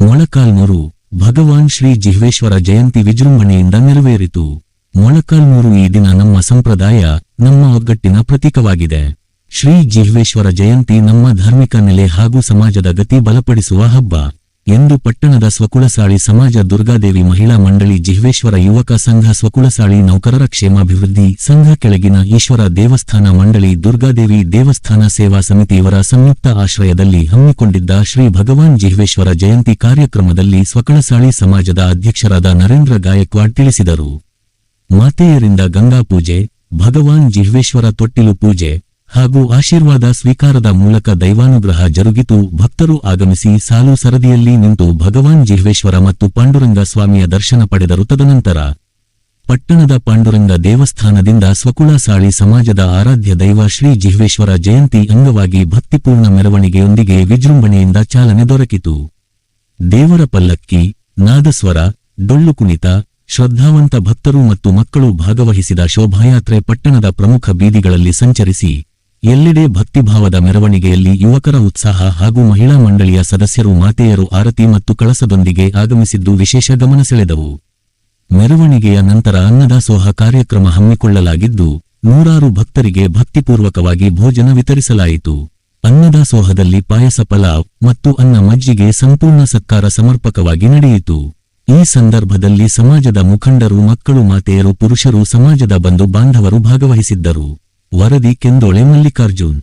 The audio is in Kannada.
ಮೊಳಕಾಲ್ಮೂರು ಭಗವಾನ್ ಶ್ರೀ ಜಿಹ್ವೇಶ್ವರ ಜಯಂತಿ ವಿಜೃಂಭಣೆಯಿಂದ ನೆರವೇರಿತು. ಮೊಳಕಾಲ್ಮೂರು ಈ ದಿನ ನಮ್ಮ ಸಂಪ್ರದಾಯ, ನಮ್ಮ ಒಗ್ಗಟ್ಟಿನ ಪ್ರತೀಕವಾಗಿದೆ. ಶ್ರೀ ಜಿಹ್ವೇಶ್ವರ ಜಯಂತಿ ನಮ್ಮ ಧಾರ್ಮಿಕ ನೆಲೆ ಹಾಗೂ ಸಮಾಜದ ಗತಿ ಬಲಪಡಿಸುವ ಹಬ್ಬ. ಎಂದು ಪಟ್ಟಣದ ಸ್ವಕುಳಸಾಳಿ ಸಮಾಜ ದುರ್ಗಾದೇವಿ ಮಹಿಳಾ ಮಂಡಳಿ ಜಿಹ್ವೇಶ್ವರ ಯುವಕ ಸಂಘ ಸ್ವಕುಳಸಾಳಿ ನೌಕರರ ಕ್ಷೇಮಾಭಿವೃದ್ಧಿ ಸಂಘ ಕೆಳಗಿನ ಈಶ್ವರ ದೇವಸ್ಥಾನ ಮಂಡಳಿ ದುರ್ಗಾದೇವಿ ದೇವಸ್ಥಾನ ಸೇವಾ ಸಮಿತಿಯವರ ಸಂಯುಕ್ತ ಆಶ್ರಯದಲ್ಲಿ ಹಮ್ಮಿಕೊಂಡಿದ್ದ ಶ್ರೀ ಭಗವಾನ್ ಜಿಹ್ವೇಶ್ವರ ಜಯಂತಿ ಕಾರ್ಯಕ್ರಮದಲ್ಲಿ ಸ್ವಕುಳಸಾಳಿ ಸಮಾಜದ ಅಧ್ಯಕ್ಷರಾದ ನರೇಂದ್ರ ಗಾಯಕ್ವಾಡ್ ತಿಳಿಸಿದರು. ಮಾತೆಯರಿಂದ ಗಂಗಾ ಪೂಜೆ, ಭಗವಾನ್ ಜಿಹ್ವೇಶ್ವರ ತೊಟ್ಟಿಲು ಪೂಜೆ ಹಾಗೂ ಆಶೀರ್ವಾದ ಸ್ವೀಕಾರದ ಮೂಲಕ ದೈವಾನುಗ್ರಹ ಜರುಗಿತು. ಭಕ್ತರು ಆಗಮಿಸಿ ಸಾಲು ಸರದಿಯಲ್ಲಿ ನಿಂತು ಭಗವಾನ್ ಜಿಹ್ವೇಶ್ವರ ಮತ್ತು ಪಾಂಡುರಂಗ ಸ್ವಾಮಿಯ ದರ್ಶನ ಪಡೆದರು. ತದನಂತರ ಪಟ್ಟಣದ ಪಾಂಡುರಂಗ ದೇವಸ್ಥಾನದಿಂದ ಸ್ವಕುಳ ಸಾಳಿ ಸಮಾಜದ ಆರಾಧ್ಯ ದೈವ ಶ್ರೀ ಜಿಹ್ವೇಶ್ವರ ಜಯಂತಿ ಅಂಗವಾಗಿ ಭಕ್ತಿಪೂರ್ಣ ಮೆರವಣಿಗೆಯೊಂದಿಗೆ ವಿಜೃಂಭಣೆಯಿಂದ ಚಾಲನೆ ದೊರಕಿತು. ದೇವರ ಪಲ್ಲಕ್ಕಿ, ನಾದಸ್ವರ, ಡೊಳ್ಳು ಕುಣಿತ, ಶ್ರದ್ಧಾವಂತ ಭಕ್ತರು ಮತ್ತು ಮಕ್ಕಳು ಭಾಗವಹಿಸಿದ ಶೋಭಾಯಾತ್ರೆ ಪಟ್ಟಣದ ಪ್ರಮುಖ ಬೀದಿಗಳಲ್ಲಿ ಸಂಚರಿಸಿ ಎಲ್ಲೆಡೆ ಭಕ್ತಿಭಾವದ ಮೆರವಣಿಗೆಯಲ್ಲಿ ಯುವಕರ ಉತ್ಸಾಹ ಹಾಗೂ ಮಹಿಳಾ ಮಂಡಳಿಯ ಸದಸ್ಯರು, ಮಾತೆಯರು, ಆರತಿ ಮತ್ತು ಕಳಸದೊಂದಿಗೆ ಆಗಮಿಸಿದ್ದು ವಿಶೇಷ ಗಮನ ಸೆಳೆದವು. ಮೆರವಣಿಗೆಯ ನಂತರ ಅನ್ನದಾಸೋಹ ಕಾರ್ಯಕ್ರಮ ಹಮ್ಮಿಕೊಳ್ಳಲಾಗಿದ್ದು, ನೂರಾರು ಭಕ್ತರಿಗೆ ಭಕ್ತಿಪೂರ್ವಕವಾಗಿ ಭೋಜನ ವಿತರಿಸಲಾಯಿತು. ಅನ್ನದಾಸೋಹದಲ್ಲಿ ಪಾಯಸ ಪಲಾವ್ ಮತ್ತು ಅನ್ನ ಮಜ್ಜಿಗೆ ಸಂಪೂರ್ಣ ಸತ್ಕಾರ ಸಮರ್ಪಕವಾಗಿ ನಡೆಯಿತು. ಈ ಸಂದರ್ಭದಲ್ಲಿ ಸಮಾಜದ ಮುಖಂಡರು, ಮಕ್ಕಳು, ಮಾತೆಯರು, ಪುರುಷರು, ಸಮಾಜದ ಬಂಧು ಬಾಂಧವರು ಭಾಗವಹಿಸಿದ್ದರು. ವರದಿ ಕೆಂದೋಳೆ ಮಲ್ಲಿಕಾರ್ಜುನ್.